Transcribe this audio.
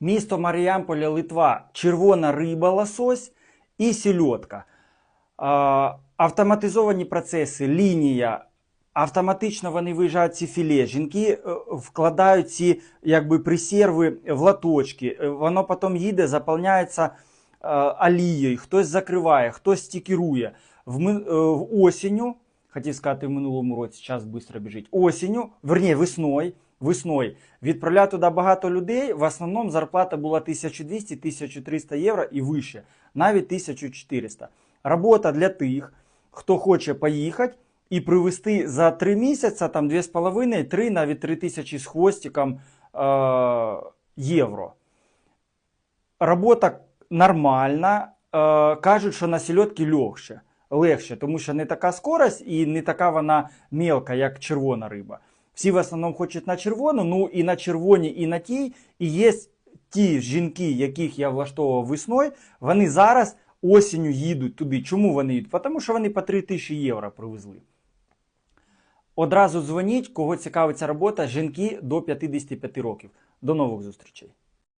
Місто Маріамполя, Литва, червона риба лосось і сільотка. Автоматизовані процеси, лінія. Автоматично вони виїжджають ці філе. Жінки е, вкладають ці якби, присерви в латочки. Е, Воно потім їде, заповняється е, олією, хтось закриває, хтось стікерує. В, в осінню, хотів сказати, в минулому році час швидко біжить. Осінню, верні, весною, весною відправляти туди багато людей. В основному зарплата була 1200-1300 євро і вище, навіть 1400. Робота для тих, хто хоче поїхати і привезти за 3 місяці, там 2,5-3, навіть 3 тисячі з хвостиком е, євро. Робота нормальна. Е, кажуть, що на сільотки легше, легше, тому що не така скорость і не така вона мелка, як червона риба. Всі в основному хочуть на червону, ну і на червоній, і на тій. І є ті жінки, яких я влаштовував весною, вони зараз осінню їдуть туди. Чому вони їдуть? Тому що вони по 3 тисячі євро привезли. Одразу дзвоніть, кого цікавиться робота, жінки до 55 років. До нових зустрічей.